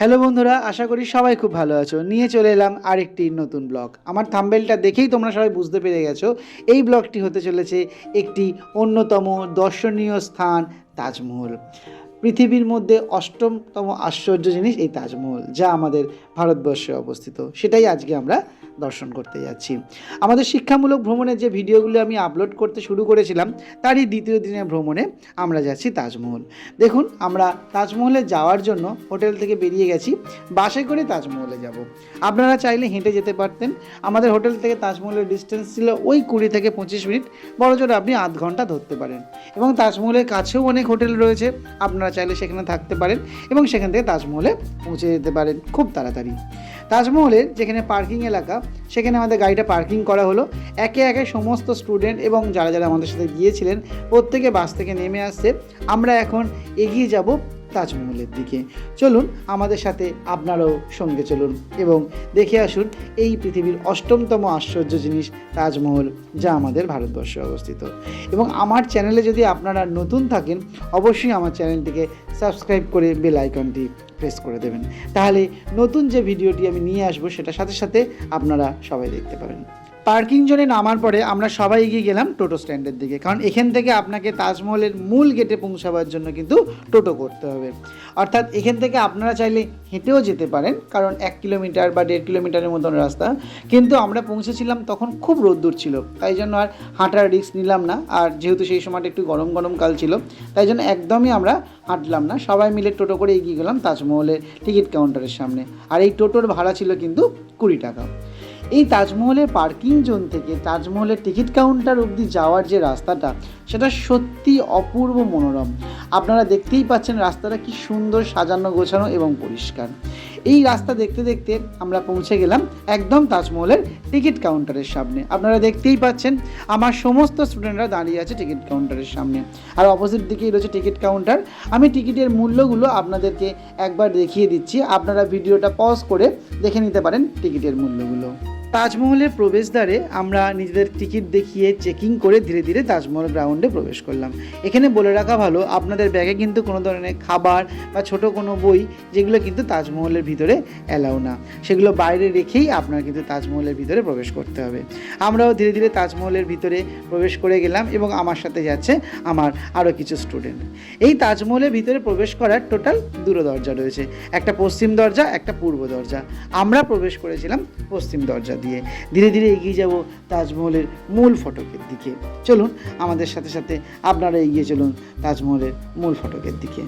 Hello বন্ধুরা, আশা করি সবাই খুব ভালো আছো। নিয়ে চলে এলাম আরেকটি নতুন ব্লগ। আমার থাম্বেলটা দেখেই তোমরা সবাই বুঝতে পেরে গেছো, এই ব্লগটি হতে চলেছে একটি অন্যতম দর্শনীয় স্থান, তাজমহল। পৃথিবীর মধ্যে অষ্টমতম আশ্চর্য জিনিস এই তাজমহল, যা আমাদের ভারতবর্ষে অবস্থিত। সেটাই আজকে আমরা দর্শন করতে যাচ্ছি। আমাদের শিক্ষামূলক ভ্রমণের যে ভিডিওগুলো আমি আপলোড করতে শুরু করেছিলাম, তারই দ্বিতীয় দিনের ভ্রমণে আমরা যাচ্ছি তাজমহল। দেখুন, আমরা তাজমহলে যাওয়ার জন্য হোটেল থেকে বেরিয়ে গেছি, বাসে করে তাজমহলে যাব। আপনারা চাইলে হেঁটে যেতে পারতেন। আমাদের হোটেল থেকে তাজমহলের ডিস্টেন্স ছিল ওই কুড়ি থেকে পঁচিশ মিনিট বড় বড়জোর আপনি আধ ঘণ্টা ধরতে পারেন। এবং তাজমহলের কাছেও অনেক হোটেল রয়েছে, আপনারা চাইলে সেখানে থাকতে পারেন এবং সেখান থেকে তাজমহলে পৌঁছে যেতে পারেন খুব তাড়াতাড়ি। তাজমহলের যেখানে পার্কিং এলাকা সেখানে আমাদের গাড়িটা পার্কিং করা হলো। একে একে সমস্ত স্টুডেন্ট এবং যারা যারা আমাদের সাথে গিয়েছিলেন, প্রত্যেকে বাস থেকে নেমে আসছে। আমরা এখন এগিয়ে যাব তাজমহলের দিকে। চলুন আমাদের সাথে আপনারাও সঙ্গে চলুন এবং দেখে আসুন এই পৃথিবীর অষ্টমতম আশ্চর্য জিনিস, তাজমহল, যা আমাদের ভারতবর্ষে অবস্থিত। এবং আমার চ্যানেলে যদি আপনারা নতুন থাকেন, অবশ্যই আমার চ্যানেলটিকে সাবস্ক্রাইব করে বেল আইকনটি প্রেস করে দেবেন। তাহলে নতুন যে ভিডিওটি আমি নিয়ে আসব সেটা সাথে সাথে আপনারা সবাই দেখতে পাবেন। পার্কিং জোনে নামার পরে আমরা সবাই এগিয়ে গেলাম টোটো স্ট্যান্ডের দিকে। কারণ এখান থেকে আপনাকে তাজমহলের মূল গেটে পৌঁছাবার জন্য কিন্তু টোটো করতে হবে। অর্থাৎ এখান থেকে আপনারা চাইলে হেঁটেও যেতে পারেন, কারণ এক কিলোমিটার বা দেড় কিলোমিটারের মতন রাস্তা। কিন্তু আমরা পৌঁছেছিলাম তখন খুব রোদ্দুর ছিল, তাই জন্য আর হাঁটার রিস্ক নিলাম না। আর যেহেতু সেই সময়টা একটু গরম গরম কাল ছিল, তাই জন্য একদমই আমরা হাঁটলাম না। সবাই মিলে টোটো করে এগিয়ে গেলাম তাজমহলের টিকিট কাউন্টারের সামনে। আর এই টোটোর ভাড়া ছিল কিন্তু কুড়ি টাকা। এই তাজমহলের পার্কিং জোন থেকে তাজমহলের টিকিট কাউন্টার অবধি যাওয়ার যে রাস্তাটা, সেটা সত্যি অপূর্ব মনোরম। আপনারা দেখতেই পাচ্ছেন রাস্তাটা কি সুন্দর সাজানো, গোছানো এবং পরিষ্কার। এই রাস্তা দেখতে দেখতে আমরা পৌঁছে গেলাম একদম তাজমহলের টিকিট কাউন্টারের সামনে। আপনারা দেখতেই পাচ্ছেন আমার সমস্ত স্টুডেন্টরা দাঁড়িয়ে আছে টিকিট কাউন্টারের সামনে। আর অপোজিট দিকেই রয়েছে টিকিট কাউন্টার। আমি টিকিটের মূল্যগুলো আপনাদেরকে একবার দেখিয়ে দিচ্ছি। আপনারা ভিডিওটা পজ করে দেখে নিতে পারেন টিকিটের মূল্যগুলো। তাজমহলের প্রবেশদ্বারে আমরা নিজেদের টিকিট দেখিয়ে চেকিং করে ধীরে ধীরে তাজমহল গ্রাউন্ডে প্রবেশ করলাম। এখানে বলে রাখা ভালো, আপনাদের ব্যাগে কিন্তু কোনো ধরনের খাবার বা ছোট কোনো বই যেগুলো কিন্তু তাজমহলের ভিতরে অ্যালাউ না। সেগুলো বাইরে রেখেই আপনার কিন্তু তাজমহলের ভিতরে প্রবেশ করতে হবে। আমরাও ধীরে ধীরে তাজমহলের ভিতরে প্রবেশ করে গেলাম এবং আমার সাথে যাচ্ছে আমার আরও কিছু স্টুডেন্ট এই তাজমহলের ভিতরে প্রবেশ করার টোটাল দুটো দরজা রয়েছে। একটা পশ্চিম দরজা, একটা পূর্ব দরজা। আমরা প্রবেশ করেছিলাম পশ্চিম দরজা দিয়ে ধীরে ধীরে এগিয়ে যাব তাজমহলের মূল ফটকের দিকে। চলুন আমাদের সাথে সাথে আপনারা এগিয়ে চলুন তাজমহলের মূল ফটকের দিকে।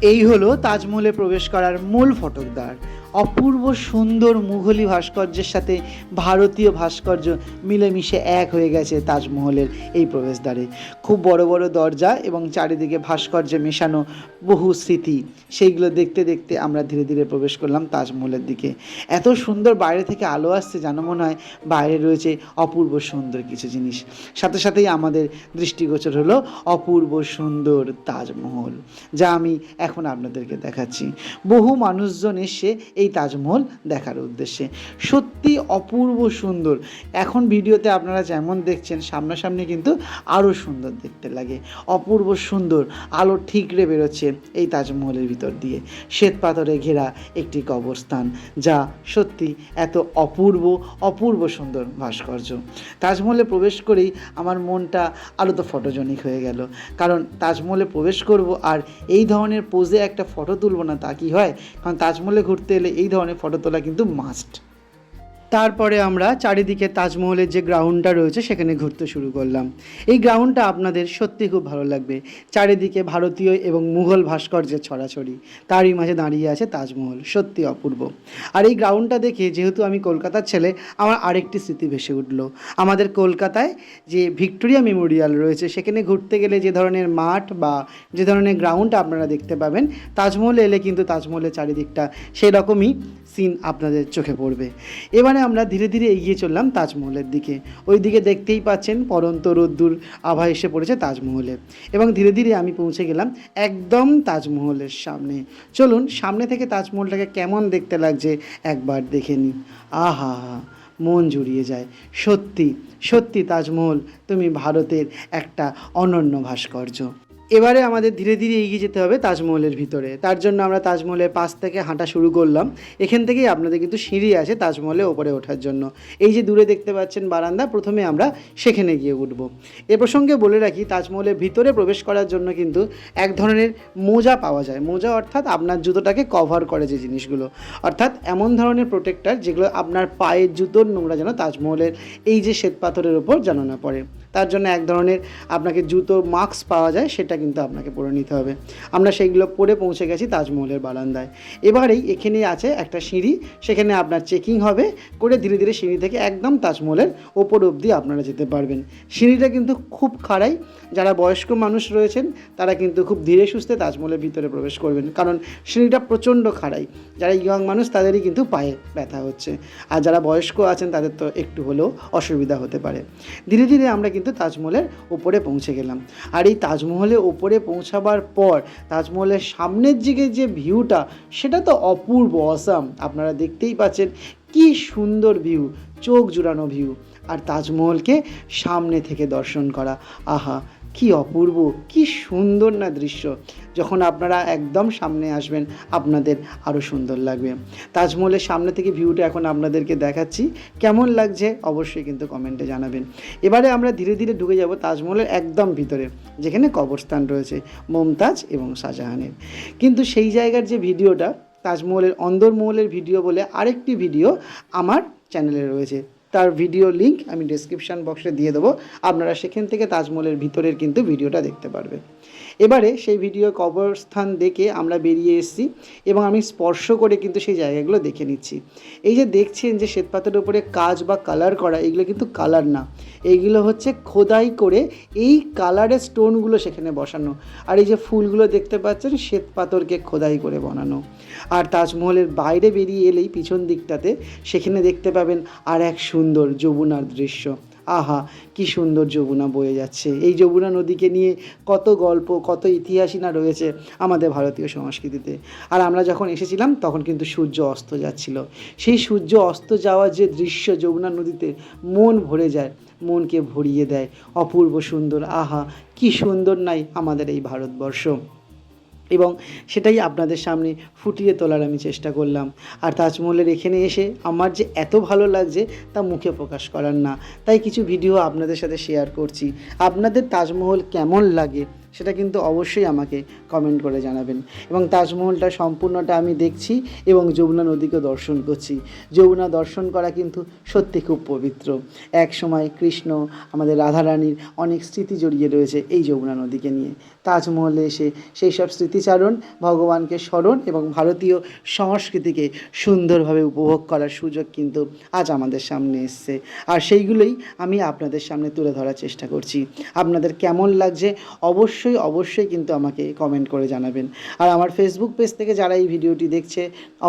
এই হলো তাজমহলে প্রবেশ করার মূল ফটকদ্বার অপূর্ব সুন্দর মুঘলি ভাস্কর্যের সাথে ভারতীয় ভাস্কর্য মিলেমিশে এক হয়ে গেছে তাজমহলের এই প্রবেশদ্বারে। খুব বড় বড় দরজা এবং চারিদিকে ভাস্কর্যে মেশানো বহু স্মৃতি। সেইগুলো দেখতে দেখতে আমরা ধীরে ধীরে প্রবেশ করলাম তাজমহলের দিকে। এত সুন্দর বাইরে থেকে আলো আসছে যেন মনে হয় বাইরে রয়েছে অপূর্ব সুন্দর কিছু জিনিস। সাথে সাথেই আমাদের দৃষ্টিগোচর হলো অপূর্ব সুন্দর তাজমহল, যা আমি এখন আপনাদেরকে দেখাচ্ছি। বহু মানুষজন এসে এই তাজমহল দেখার উদ্দেশ্যে। সত্যি অপূর্ব সুন্দর। এখন ভিডিওতে আপনারা যেমন দেখছেন, সামনাসামনি কিন্তু আরও সুন্দর দেখতে লাগে। অপূর্ব সুন্দর, আলো ঠিকরে বেরোচ্ছে এই তাজমহলের ভিতর দিয়ে। শ্বেত পাথরে ঘেরা একটি কবরস্থান, যা সত্যি এত অপূর্ব অপূর্ব সুন্দর ভাস্কর্য। তাজমহলে প্রবেশ করেই আমার মনটা আরও তো ফটোজনিক হয়ে গেল। কারণ তাজমহলে প্রবেশ করব আর এই ধরনের পোজে একটা ফটো তুলব না, তা কি হয়? কারণ তাজমহলে ঘুরতে এলে এই ধরনের ফটো তোলা কিন্তু মাস্ট তারপরে আমরা চারিদিকে তাজমহলের যে গ্রাউন্ডটা রয়েছে সেখানে ঘুরতে শুরু করলাম। এই গ্রাউন্ডটা আপনাদের সত্যি খুব ভালো লাগবে। চারিদিকে ভারতীয় এবং মুঘল ভাস্কর্যের ছড়াছড়ি। তারই মাঝে দাঁড়িয়ে আছে তাজমহল, সত্যি অপূর্ব। আর এই গ্রাউন্ডটা দেখে যেহেতু আমি কলকাতার ছেলে, আমার আরেকটি স্মৃতি ভেসে উঠল। আমাদের কলকাতায় যে ভিক্টোরিয়া মেমোরিয়াল রয়েছে, সেখানে ঘুরতে গেলে যে ধরনের মাঠ বা যে ধরনের গ্রাউন্ড আপনারা দেখতে পাবেন, তাজমহলে এলে কিন্তু তাজমহলের চারিদিকটা সেই রকমই সিন আপনাদের চোখে পড়বে। এবারে আমরা ধীরে ধীরে এগিয়ে চললাম তাজমহলের দিকে। ওই দিকে দেখতেই পাচ্ছেন পরন্ত রোদ্দুর আভা এসে পড়েছে তাজমহলে। এবং ধীরে ধীরে আমি পৌঁছে গেলাম একদম তাজমহলের সামনে। চলুন, সামনে থেকে তাজমহলটাকে কেমন দেখতে লাগছে একবার দেখে নিই। আহা হা মন জুড়িয়ে যায়। সত্যি সত্যি তাজমহল, তুমি ভারতের একটা অনন্য ভাস্কর্য। এবারে আমাদের ধীরে ধীরে এগিয়ে যেতে হবে তাজমহলের ভিতরে। তার জন্য আমরা তাজমহলের পাশ থেকে হাঁটা শুরু করলাম। এখান থেকেই আপনাদের কিন্তু সিঁড়ি আছে তাজমহলে ওপরে ওঠার জন্য। এই যে দূরে দেখতে পাচ্ছেন বারান্দা, প্রথমে আমরা সেখানে গিয়ে উঠব। এ প্রসঙ্গে বলে রাখি, তাজমহলের ভিতরে প্রবেশ করার জন্য কিন্তু এক ধরনের মোজা পাওয়া যায়। মোজা অর্থাৎ আপনার জুতোটাকে কভার করে যে জিনিসগুলো। অর্থাৎ এমন ধরনের প্রোটেক্টার যেগুলো আপনার পায়ের জুতোর নোংরা যেন তাজমহলের এই যে শ্বেতপাথরের ওপর যেন না পড়ে। তার জন্য এক ধরনের আপনাকে জুতো মাস্ক পাওয়া যায় সেটা কিন্তু আপনাকে পরে নিতে হবে। আমরা সেইগুলো পরে পৌঁছে গেছি তাজমহলের বারান্দায়। এবারেই এখানে আছে একটা সিঁড়ি, সেখানে আপনার চেকিং হবে, করে ধীরে ধীরে সিঁড়ি থেকে একদম তাজমহলের ওপর অবধি আপনারা যেতে পারবেন। সিঁড়িটা কিন্তু খুব খাড়াই, যারা বয়স্ক মানুষ রয়েছেন, তারা কিন্তু খুব ধীরে সুস্থে তাজমহলের ভিতরে প্রবেশ করবেন। কারণ সিঁড়িটা প্রচণ্ড খাড়াই, যারা ইয়ং মানুষ তাদেরই কিন্তু পায়ে ব্যথা হচ্ছে। আর যারা বয়স্ক আছেন, তাদের তো একটু হলেও অসুবিধা হতে পারে। ধীরে ধীরে আমরা কিন্তু তাজমহলের ওপরে পৌঁছে গেলাম। আর এই তাজমহলের ওপরে পৌঁছাবার পর তাজমহলের সামনের দিকে যে ভিউটা, সেটা তো অপূর্ব অসাম আপনারা দেখতেই পাচ্ছেন কি সুন্দর ভিউ, চোখ জুড়ানো ভিউ। আর তাজমহলকে সামনে থেকে দর্শন করা, আহা! কি অপূর্ব, কি সুন্দর না দৃশ্য। যখন আপনারা একদম সামনে আসবেন, আপনাদের আরও সুন্দর লাগবে। তাজমহলের সামনে থেকে ভিউটা এখন আপনাদেরকে দেখাচ্ছি। কেমন লাগছে অবশ্যই কিন্তু কমেন্টে জানাবেন। এবারে আমরা ধীরে ধীরে ঢুকে যাব তাজমহলের একদম ভিতরে, যেখানে কবরস্থান রয়েছে মমতাজ এবং শাহজাহানের। কিন্তু সেই জায়গার যে ভিডিওটা, তাজমহলের অন্দরমহলের ভিডিও বলে আরেকটি ভিডিও আমার চ্যানেলে রয়েছে। তার ভিডিও লিংক আমি ডেসক্রিপশান বক্সে দিয়ে দেবো। আপনারা সেখান থেকে তাজমহলের ভিতরের কিন্তু ভিডিওটা দেখতে পারবেন। এবারে সেই ভিডিও কবরস্থান দেখে আমরা বেরিয়ে এসেছি এবং আমি স্পর্শ করে কিন্তু সেই জায়গাগুলো দেখে নিচ্ছি। এই যে দেখছেন যে শ্বেতপাতের উপরে কাজ বা কালার করা, এগুলো কিন্তু কালার না। এইগুলো হচ্ছে খোদাই করে এই কালারের স্টোনগুলো সেখানে বসানো। আর এই যে ফুলগুলো দেখতে পাচ্ছেন শ্বেত পাথরকে খোদাই করে বানানো। আর তাজমহলের বাইরে বেরিয়ে এলেই পিছন দিকটাতে সেখানে দেখতে পাবেন আর এক সুন্দর যমুনার দৃশ্য। আহা, কি সুন্দর যমুনা বয়ে যাচ্ছে। এই যমুনা নদীকে নিয়ে কত গল্প, কত ইতিহাসই না রয়েছে আমাদের ভারতীয় সংস্কৃতিতে। আর আমরা যখন এসেছিলাম, তখন কিন্তু সূর্য অস্ত যাচ্ছিল। সেই সূর্য অস্ত যাওয়ার যে দৃশ্য যমুনা নদীতে, মন ভরে যায়, মনকে ভরিয়ে দেয়। অপূর্ব সুন্দর, আহা, কি সুন্দর নাই আমাদের এই ভারতবর্ষ। এবং সেটাই আপনাদের সামনে ফুটিয়ে তোলার আমি চেষ্টা করলাম। আর তাজমহলের এখানে এসে আমার যে এত ভালো লাগছে তা মুখে প্রকাশ করার না। তাই কিছু ভিডিও আপনাদের সাথে শেয়ার করছি। আপনাদের তাজমহল কেমন লাগে? সেটা কিন্তু অবশ্যই আমাকে কমেন্ট করে জানাবেন। এবং তাজমহলটা সম্পূর্ণটা আমি দেখছি এবং যমুনা নদীকে দর্শন করছি। যমুনা দর্শন করা কিন্তু সত্যি খুব পবিত্র। এক সময় কৃষ্ণ, আমাদের রাধারানীর অনেক স্মৃতি জড়িয়ে রয়েছে এই যমুনা নদীকে নিয়ে। তাজমহলে এসে সেই সব স্মৃতিচারণ ভগবানকে স্মরণ এবং ভারতীয় সংস্কৃতিকে সুন্দরভাবে উপভোগ করার সুযোগ কিন্তু আজ আমাদের সামনে এসছে। আর সেইগুলোই আমি আপনাদের সামনে তুলে ধরার চেষ্টা করছি। আপনাদের কেমন লাগছে অবশ্যই অবশ্যই অবশ্যই কিন্তু আমাকে কমেন্ট করে জানাবেন। আর আমার ফেসবুক পেজ থেকে যারা এই ভিডিওটি দেখছে,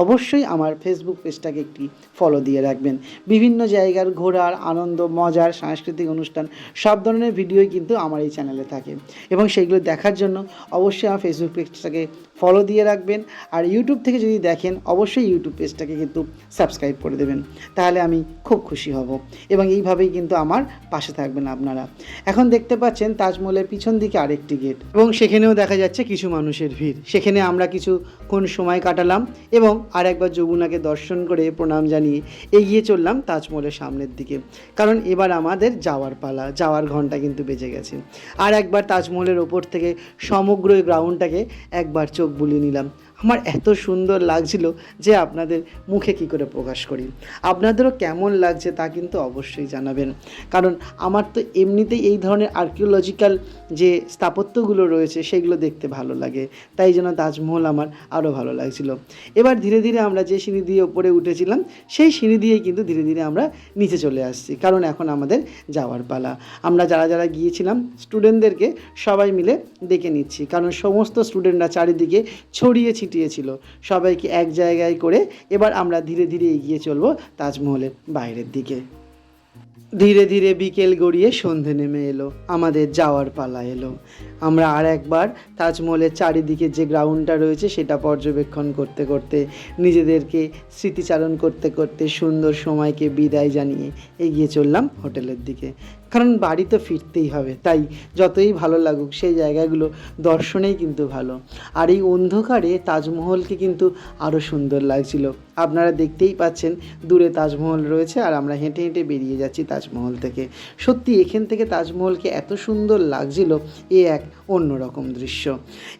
অবশ্যই আমার ফেসবুক পেজটাকে একটি ফলো দিয়ে রাখবেন। বিভিন্ন জায়গার ঘোরার, আনন্দ, মজার, সাংস্কৃতিক অনুষ্ঠান, সব ধরনের ভিডিওই কিন্তু আমার এই চ্যানেলে থাকে। এবং সেইগুলো দেখার জন্য অবশ্যই আমার ফেসবুক পেজটাকে ফলো দিয়ে রাখবেন। আর ইউটিউব থেকে যদি দেখেন, অবশ্যই ইউটিউব পেজটাকে কিন্তু সাবস্ক্রাইব করে দেবেন। তাহলে আমি খুব খুশি হব। এবং এইভাবেই কিন্তু আমার পাশে থাকবেন আপনারা। এখন দেখতে পাচ্ছেন তাজমহলের পিছন দিকে আরেকটি গেট এবং সেখানেও দেখা যাচ্ছে কিছু মানুষের ভিড়। সেখানে আমরা কিছুক্ষণ সময় কাটালাম এবং আর একবার যমুনাকে দর্শন করে প্রণাম জানিয়ে এগিয়ে চললাম তাজমহলের সামনের দিকে। কারণ এবার আমাদের যাওয়ার পালা, যাওয়ার ঘণ্টা কিন্তু বেজে গেছে। আর একবার তাজমহলের ওপর থেকে সমগ্র গ্রাউন্ডটাকে একবার চোখ বুলিয়ে নিলাম। আমার এত সুন্দর লাগছিল যে আপনাদের মুখে কি করে প্রকাশ করি। আপনাদেরও কেমন লাগছে তা কিন্তু অবশ্যই জানাবেন। কারণ আমার তো এমনিতেই এই ধরনের আর্কিওলজিক্যাল যে স্থাপত্যগুলো রয়েছে সেগুলো দেখতে ভালো লাগে। তাই জন্য তাজমহল আমার আরও ভালো লাগছিল। এবার ধীরে ধীরে আমরা যে সিঁড়ি দিয়ে ওপরে উঠেছিলাম, সেই সিঁড়ি দিয়েই কিন্তু ধীরে ধীরে আমরা নিচে চলে আসছি। কারণ এখন আমাদের যাওয়ার পালা। আমরা যারা যারা গিয়েছিলাম স্টুডেন্টদেরকে সবাই মিলে ডেকে নিচ্ছি। কারণ সমস্ত স্টুডেন্টরা চারিদিকে ছড়িয়ে ছিটিয়ে ছিল সবাইকে এক জায়গায় করে এবার আমরা ধীরে ধীরে এগিয়ে চলবো তাজমহলের বাইরের দিকে। ধীরে ধীরে বিকেল গড়িয়ে সন্ধে নেমে এলো, আমাদের যাওয়ার পালা এলো। আমরা আর একবার তাজমহলের চারিদিকে যে গ্রাউন্ডটা রয়েছে সেটা পর্যবেক্ষণ করতে করতে, নিজেদেরকে স্মৃতিচারণ করতে করতে সুন্দর সময়কে বিদায় জানিয়ে এগিয়ে চললাম হোটেলের দিকে। কারণ বাড়ি তো ফিরতেই হবে, তাই যতই ভালো লাগুক সেই জায়গাগুলো দর্শনেই কিন্তু ভালো। আর এই অন্ধকারে তাজমহলকে কিন্তু আরও সুন্দর লাগছিল। আপনারা দেখতেই পাচ্ছেন দূরে তাজমহল রয়েছে আর আমরা হেঁটে হেঁটে বেরিয়ে যাচ্ছি তাজমহল থেকে। সত্যি এখান থেকে তাজমহলকে এত সুন্দর লাগছিল এ এক অন্যরকম দৃশ্য।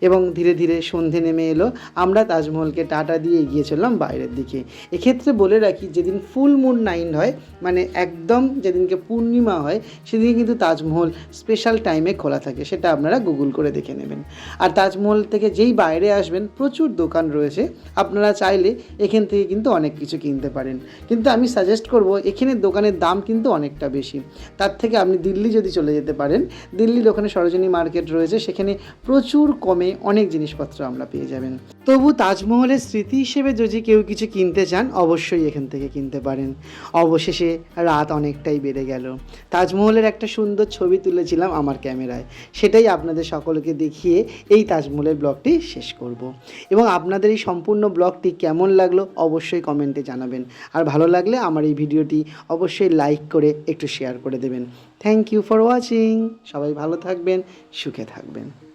এবং ধীরে ধীরে সন্ধে নেমে এলো, আমরা তাজমহলকে টাটা দিয়ে এগিয়ে চললাম বাইরের দিকে। এক্ষেত্রে বলে রাখি, যেদিন ফুল মুন নাইন হয় মানে একদম যেদিনকে পূর্ণিমা হয় সেদিন কিন্তু তাজমহল স্পেশাল টাইমে খোলা থাকে, সেটা আপনারা গুগল করে দেখে নেবেন। আর তাজমহল থেকে যেই বাইরে আসবেন, প্রচুর দোকান রয়েছে, আপনারা চাইলে এখান থেকে কিন্তু অনেক কিছু কিনতে পারেন। কিন্তু আমি সাজেস্ট করব এখানের দোকানের দাম কিন্তু অনেকটা বেশি। তার থেকে আপনি দিল্লি যদি চলে যেতে পারেন, দিল্লির ওখানে সরোজিনী মার্কেট রয়েছে, সেখানে প্রচুর কমে অনেক জিনিসপত্র আমরা পেয়ে যাবেন। তবু তাজমহলের স্মৃতি হিসেবে যদি কেউ কিছু কিনতে চান, অবশ্যই এখান থেকে কিনতে পারেন। অবশেষে রাত অনেকটাই বেড়ে গেল। তাজমহলের একটা সুন্দর ছবি তুলেছিলাম আমার ক্যামেরায়। সেটাই আপনাদের সকলকে দেখিয়ে এই তাজমহলের ব্লগটি শেষ করব। এবং আপনাদের এই সম্পূর্ণ ব্লগটি কেমন লাগল, অবশ্যই কমেন্টে জানাবেন। আর ভালো লাগলে আমার এই ভিডিওটি অবশ্যই লাইক করে একটু শেয়ার করে দেবেন। Thank you for watching. সবাই ভালো থাকবেন, সুখে থাকবেন।